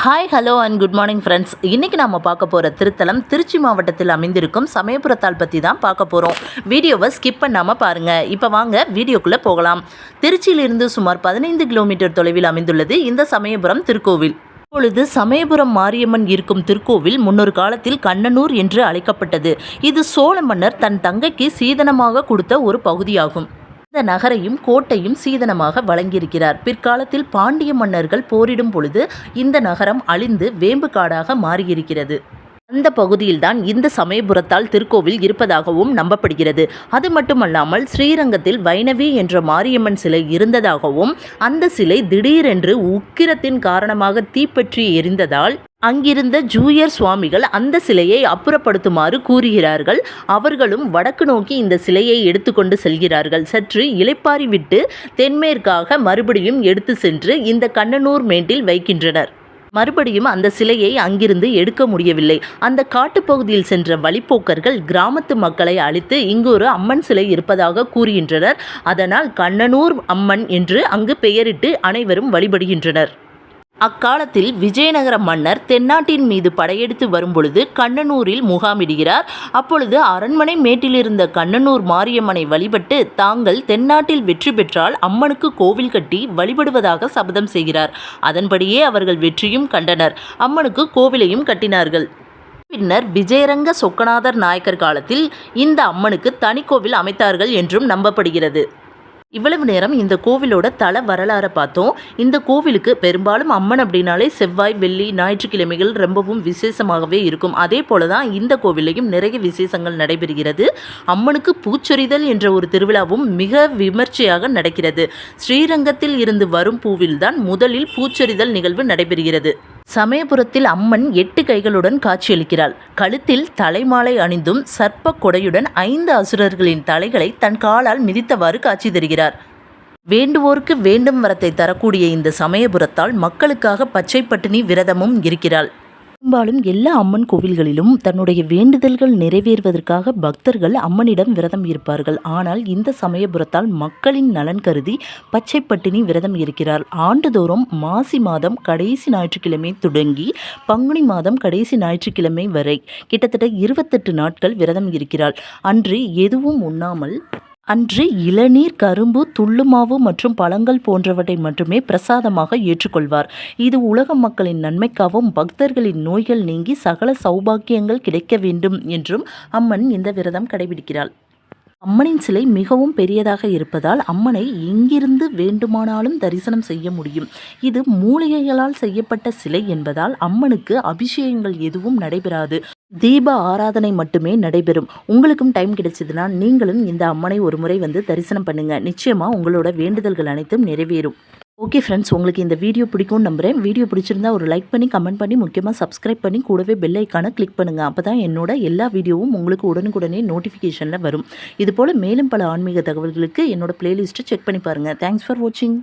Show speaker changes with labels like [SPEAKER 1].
[SPEAKER 1] Hi hello and good morning friends இன்றைக்கி நம்ம பார்க்க போகிற திருத்தலம் திருச்சி மாவட்டத்தில் அமைந்திருக்கும் சமயபுரத்தால் பற்றி தான் பார்க்க போகிறோம் வீடியோவை ஸ்கிப் பண்ணாமல் பாருங்கள் இப்போ வாங்க வீடியோக்குள்ளே போகலாம். திருச்சியிலிருந்து சுமார் பதினைந்து கிலோமீட்டர் தொலைவில் அமைந்துள்ளது இந்த சமயபுரம் திருக்கோவில். இப்பொழுது சமயபுரம் மாரியம்மன் இருக்கும் திருக்கோவில் முன்னொரு காலத்தில் கண்ணனூர் என்று அழைக்கப்பட்டது. இது சோழ மன்னர் தன் தங்கைக்கு சீதனமாக கொடுத்த ஒரு பகுதியாகும். இந்த நகரையும் கோட்டையும் சீதனமாக வழங்கியிருக்கிறார். பிற்காலத்தில் பாண்டிய மன்னர்கள் போரிடும் பொழுது இந்த நகரம் அழிந்து வேம்பு காடாக மாறியிருக்கிறது. அந்த பகுதியில்தான் இந்த சமயபுரத்தால் திருக்கோவில் இருப்பதாகவும் நம்பப்படுகிறது. அது மட்டுமல்லாமல் ஸ்ரீரங்கத்தில் வைணவி என்ற மாரியம்மன் சிலை இருந்ததாகவும் அந்த சிலை திடீரென்று உக்கிரத்தின் காரணமாக தீப்பற்றி எரிந்ததால் அங்கிருந்த ஜூயர் சுவாமிகள் அந்த சிலையை அப்புறப்படுத்துமாறு கூறுகிறார்கள். அவர்களும் வடக்கு நோக்கி இந்த சிலையை எடுத்துக்கொண்டு செல்கிறார்கள். சற்று இலைப்பாரி விட்டு தென்மேற்காக மறுபடியும் எடுத்து சென்று இந்த கண்ணனூர் மேட்டில் வைக்கின்றனர். மறுபடியும் அந்த சிலையை அங்கிருந்து எடுக்க முடியவில்லை. அந்த காட்டுப்பகுதியில் சென்ற வழிப்போக்கர்கள் கிராமத்து மக்களை அழித்து இங்கு ஒரு அம்மன் சிலை இருப்பதாக கூறுகின்றனர். அதனால் கண்ணனூர் அம்மன் என்று அங்கு பெயரிட்டு அனைவரும் வழிபடுகின்றனர். அக்காலத்தில் விஜயநகர மன்னர் தென்னாட்டின் மீது படையெடுத்து வரும்பொழுது கண்ணனூரில் முகாமிடுகிறார். அப்பொழுது அரண்மனை மேட்டிலிருந்த கண்ணனூர் மாரியம்மனை வழிபட்டு தாங்கள் தென்னாட்டில் வெற்றி பெற்றால் அம்மனுக்கு கோவில் கட்டி வழிபடுவதாக சபதம் செய்கிறார். அதன்படியே அவர்கள் வெற்றியும் கண்டனர். அம்மனுக்கு கோவிலையும் கட்டினார்கள். பின்னர் விஜயரங்க சொக்கநாதர் நாயக்கர் காலத்தில் இந்த அம்மனுக்கு தனி கோவில் அமைத்தார்கள் என்றும் நம்பப்படுகிறது. இவ்வளவு நேரம் இந்த கோவிலோட தல வரலாறை பார்த்தோம். இந்த கோவிலுக்கு பெரும்பாலும் அம்மன் அப்படின்னாலே செவ்வாய் வெள்ளி ஞாயிற்றுக்கிழமைகள் ரொம்பவும் விசேஷமாகவே இருக்கும். அதே போல தான் இந்த கோவிலையும் நிறைய விசேஷங்கள் நடைபெறுகிறது. அம்மனுக்கு பூச்சொரிதல் என்ற ஒரு திருவிழாவும் மிக விமர்சையாக நடக்கிறது. ஸ்ரீரங்கத்தில் இருந்து வரும் பூவில்தான் முதலில் பூச்சொரிதல் நிகழ்வு நடைபெறுகிறது. சமயபுரத்தில் அம்மன் எட்டு கைகளுடன் காட்சியளிக்கிறாள். கழுத்தில் தலைமாலை அணிந்தும் சர்ப்ப கொடையுடன் ஐந்து அசுரர்களின் தலைகளை தன் காலால் மிதித்தவாறு காட்சி தருகிறார். வேண்டுவோருக்கு வேண்டும் வரத்தை தரக்கூடிய இந்த சமயபுரத்தால் மக்களுக்காக பச்சை பட்டினி விரதமும் இருக்கிறாள். பெரும்பாலும் எல்லா அம்மன் கோவில்களிலும் தன்னுடைய வேண்டுதல்கள் நிறைவேறுவதற்காக பக்தர்கள் அம்மனிடம் விரதம் இருப்பார்கள். ஆனால் இந்த சமயபுரத்தால் மக்களின் நலன் கருதி பச்சை பட்டினி விரதம் இருக்கிறார். ஆண்டுதோறும் மாசி மாதம் கடைசி ஞாயிற்றுக்கிழமை தொடங்கி பங்குனி மாதம் கடைசி ஞாயிற்றுக்கிழமை வரை கிட்டத்தட்ட இருபத்தெட்டு நாட்கள் விரதம் இருக்கிறாள். அன்று எதுவும் உண்ணாமல் அன்று இளநீர் கரும்பு துள்ளுமாவு மற்றும் பழங்கள் போன்றவற்றை மட்டுமே பிரசாதமாக ஏற்றுக்கொள்வார். இது உலக மக்களின் நன்மைக்காகவும் பக்தர்களின் நோய்கள் நீங்கி சகல சௌபாக்கியங்கள் கிடைக்க வேண்டும் என்றும் அம்மன் இந்த விரதம் கடைபிடிக்கிறாள். அம்மனின் சிலை மிகவும் பெரியதாக இருப்பதால் அம்மனை எங்கிருந்து வேண்டுமானாலும் தரிசனம் செய்ய முடியும். இது மூலிகைகளால் செய்யப்பட்ட சிலை என்பதால் அம்மனுக்கு அபிஷேகங்கள் எதுவும் நடைபெறாது. தீப ஆராதனை மட்டுமே நடைபெறும். உங்களுக்கும் டைம் கிடைச்சதுன்னா நீங்களும் இந்த அம்மனை ஒரு முறை வந்து தரிசனம் பண்ணுங்க. நிச்சயமா உங்களோட வேண்டுதல்கள் அனைத்தும் நிறைவேறும். ஓகே ஃப்ரெண்ட்ஸ் உங்களுக்கு இந்த வீடியோ பிடிக்கும்னு நம்புகிறேன் வீடியோ பிடிச்சிருந்தா ஒரு லைக் பண்ணி கமெண்ட் பண்ணி முக்கியமாக சப்ஸ்கிரைப் பண்ணி கூடவே பெல் ஐக்கானை கிளிக் பண்ணுங்கள் அப்போ தான் என்னோட எல்லா வீடியோவும் உங்களுக்கு உடனுக்குடனே நோட்டிஃபிகேஷனில் வரும். இதுபோல் மேலும் பல ஆன்மீக தகவல்களுக்கு என்னோட பிளேலிஸ்ட்டை செக் பண்ணி பாருங்கள் தேங்க்ஸ் ஃபார் வாட்சிங்